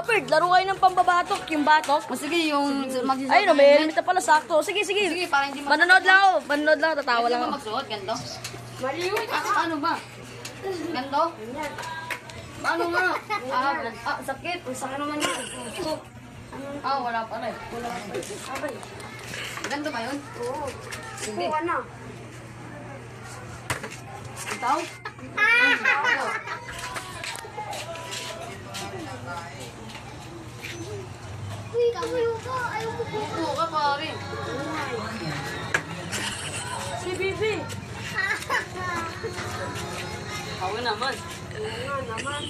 Bird, laro kayo ng pambabatok, yung batok. O sige, yung magsusuot. Ayun, no, may helmet na pala, sakto. Sige, sige. Sige, para hindi mag- Manonood lang ako, manonood lang ako, tatawa lang ba ako. magsuot? Ganito? Maliwit. Ah, ano ba? Ganito? Ano nga? Ah, ah, sakit. Ang sakit naman yun. Ah, wala pa rin. Wala pa rin. Abay. Ganito ba yun? Oo. Hindi. Kuha na. Ikaw? Ikaw. Uy, kamuyo ka. Ayaw ko po. Ka, pare. Si Bibi. Ako naman. Nga naman.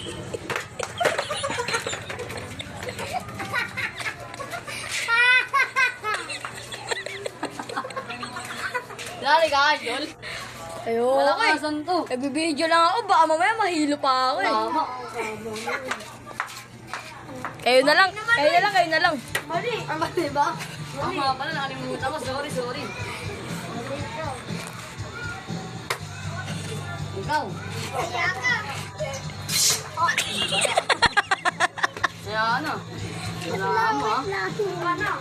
Lali ka, Jol. Ayun, Wala ka to. Nagbibideo lang ako, baka mamaya mahilo pa ako eh. Tama. Kayo na lang, kayo na lang, kayo na lang. Mali. Ay, mali ba? Ako nga pala, nakalimutan ko. Sorry, sorry. Ikaw. Kaya ka. Kaya ano? Wala mo, lang.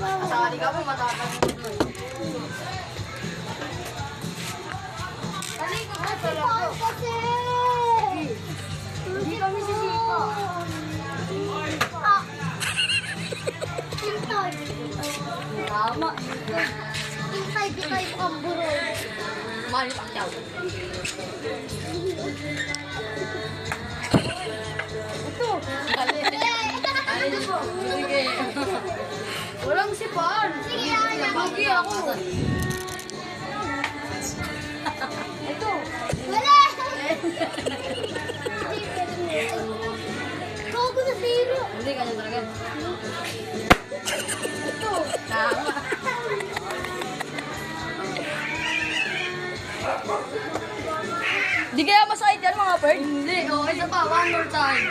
Kasali ka po, matatagal mo. Dali ko ba? Kasi. Tama. Hintay, di kayo kamburol. Mali pa siya. Ito. Mali. Ay, sige. Walang sipan. Sige, ayaw. Bagi ako. Ito. Wala. Gago na zero. Hindi, ganyan talaga. Ito. Di kaya masakit yan mga bird? Hindi, oh, isa pa. One more time.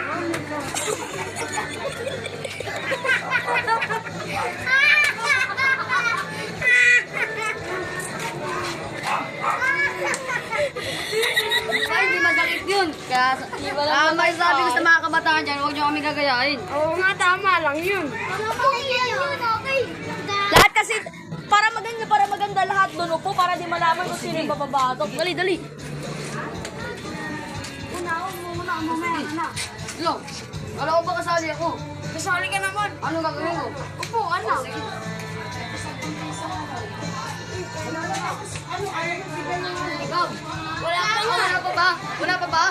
Ay, hindi masakit yun. Kaya, ah, may sabi ko sa mga kabataan dyan, huwag niyo kami gagayahin. Oo nga, tama lang yun. Okay yun, okay. Lahat kasi, para maganda, para maganda lahat doon upo, para di malaman kung sino yung bababatok. Dali, dali. Una, muna, mamaya na. Lo, wala ko ba kasali ako? Kasali ka naman. Ano gagawin ko? Upo, ano, ano, Ikaw, wala pa? Wala pa ba? Wala pa ba?